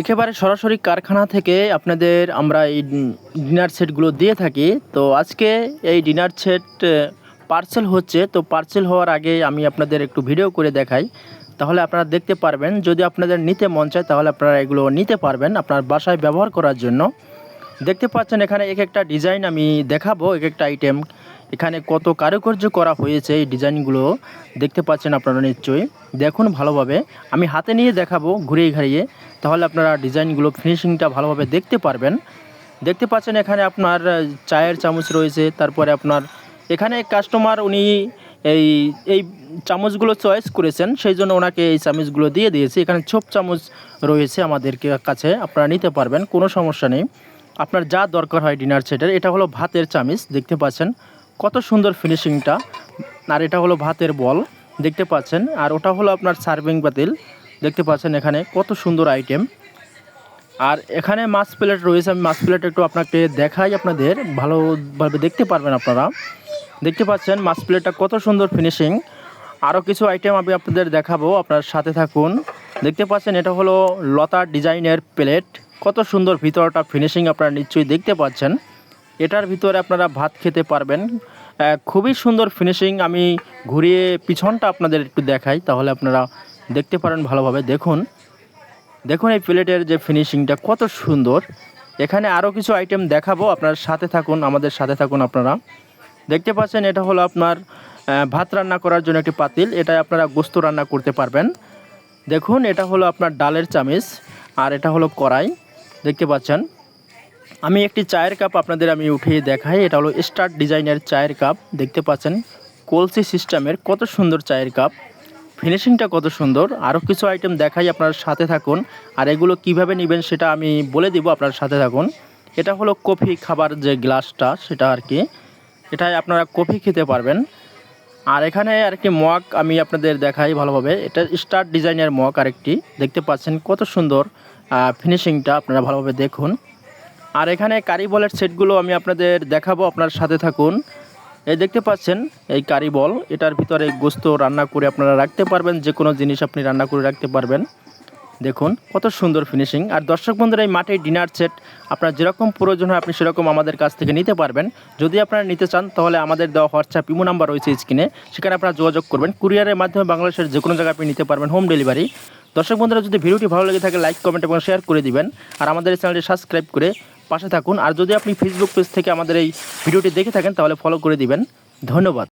একেবারে সরাসরি কারখানা থেকে আপনাদের আমরা এই ডিনার সেটগুলো দিয়ে থাকি। তো আজকে এই ডিনার সেট পার্সেল হচ্ছে। তো পার্সেল হওয়ার আগে আমি আপনাদের একটু ভিডিও করে দেখাই। তাহলে আপনারা দেখতে পারবেন। যদি আপনাদের নিতে মন চায়, তাহলে আপনারা এগুলো নিতে পারবেন আপনার বাসায় ব্যবহার করার জন্য। দেখতে পাচ্ছেন এখানে এক একটা ডিজাইন আমি দেখাবো, এক একটা আইটেম এখানে কত কারুকার্য করা হয়েছে এই ডিজাইনগুলো দেখতে পাচ্ছেন আপনারা নিশ্চয়ই। দেখুন ভালোভাবে। আমি হাতে নিয়ে দেখাবো, ঘুরিয়ে ঘাড়িয়ে তাহলে আপনারা ডিজাইনগুলো ফিনিশিংটা ভালোভাবে দেখতে পারবেন। দেখতে পাচ্ছেন এখানে আপনার চায়ের চামচ রয়েছে, তারপরে আপনার এখানে কাস্টমার উনি এই এই চামচগুলো চয়েস করেছেন, সেই জন্য ওনাকে এই চামচগুলো দিয়ে দিয়েছি। এখানে ছোপ চামচ রয়েছে আমাদেরকে কাছে, আপনারা নিতে পারবেন, কোনো সমস্যা নেই। আপনার যা দরকার হয় ডিনার সেটের, এটা হলো ভাতের চামিচ, দেখতে পাচ্ছেন কত সুন্দর ফিনিশিংটা আর এটা হলো ভাতের বল, দেখতে পাচ্ছেন। আর ওটা হলো আপনার সার্ভিং পাতিল দেখতে পাচ্ছেন এখানে কত সুন্দর আইটেম আর এখানে মাছ প্লেট রয়েছে, আমি মাছ প্লেট একটু আপনাকে দেখাই আপনাদের, ভালোভাবে দেখতে পারবেন আপনারা। দেখতে পাচ্ছেন মাছ প্লেটটা কত সুন্দর ফিনিশিং আরও কিছু আইটেম আমি আপনাদের দেখাবো, আপনার সাথে থাকুন। দেখতে পাচ্ছেন এটা হলো লতা ডিজাইনের প্লেট। কত সুন্দর ভিতরটা ফিনিশিং আপনারা নিশ্চয়ই দেখতে পাচ্ছেন। এটার ভিতরে আপনারা ভাত খেতে পারবেন। খুবই সুন্দর ফিনিশিং আমি ঘুরিয়ে পিছনটা আপনাদের একটু দেখাই, তাহলে আপনারা দেখতে পারেন ভালোভাবে। দেখুন দেখুন এই প্লেটের যে ফিনিশিংটা, কত সুন্দর। এখানে আরও কিছু আইটেম দেখাবো, আপনার সাথে থাকুন, আমাদের সাথে থাকুন আপনারা। দেখতে পাচ্ছেন, এটা হলো আপনার ভাত রান্না করার জন্য একটি পাতিল, এটায় আপনারা গোস্ত রান্না করতে পারবেন। দেখুন, এটা হলো আপনার ডালের চামিচ, আর এটা হলো কড়াই। দেখতে পাচ্ছেন, আমি একটি চায়ের কাপ আপনাদের আমি উঠিয়ে দেখাই, এটা হলো স্টার ডিজাইনের চায়ের কাপ। দেখতে পাচ্ছেন, কলসি সিস্টেমের কত সুন্দর চায়ের কাপ। ফিনিশিংটা কত সুন্দর। আরও কিছু আইটেম দেখাই আপনার সাথে থাকুন। আর এগুলো কীভাবে নেবেন সেটা আমি বলে দিব আপনার সাথে থাকুন। এটা হলো কফি খাবার যে গ্লাসটা, সেটা আর কি। এটায় আপনারা কফি খেতে পারবেন। আর এখানে আরেকটি মগ আমি আপনাদের দেখাই ভালোভাবে। এটা স্টার ডিজাইনের মগ আরেকটি। দেখতে পাচ্ছেন কত সুন্দর ফিনিশিংটা আপনারা ভালোভাবে দেখুন। আর এখানে কারি বলের সেটগুলো আমি আপনাদের দেখাবো আপনার সাথে থাকুন। এই দেখতে পাচ্ছেন, এই কারি বল, এটার ভিতরে গোস্ত রান্না করে আপনারা রাখতে পারবেন যে কোনো জিনিস আপনি রান্না করে রাখতে পারবেন। দেখুন, কত সুন্দর ফিনিশিং আর দর্শক বন্ধুরা, এই মাটির ডিনার সেট আপনার যেরকম প্রয়োজন হয়, আপনি সেরকম আমাদের কাছ থেকে নিতে পারবেন। যদি আপনারা নিতে চান, তাহলে আমাদের দেওয়া হোয়াটসঅ্যাপ, ইমো নাম্বার রয়েছে স্ক্রিনে। সেখানে আপনারা যোগাযোগ করবেন। কুরিয়ারের মাধ্যমে বাংলাদেশের যে কোনো জায়গায় আপনি নিতে পারবেন হোম ডেলিভারি দর্শক বন্ধুরা, যদি ভিডিওটি ভালো লেগে থাকে লাইক কমেন্ট এবং শেয়ার করে দিবেন। আর আমাদের চ্যানেলটি সাবস্ক্রাইব করে পাশে থাকুন। আর যদি আপনি ফেসবুক পেজ থেকে আমাদের এই ভিডিওটি দেখে থাকেন, তাহলে ফলো করে দিবেন। ধন্যবাদ।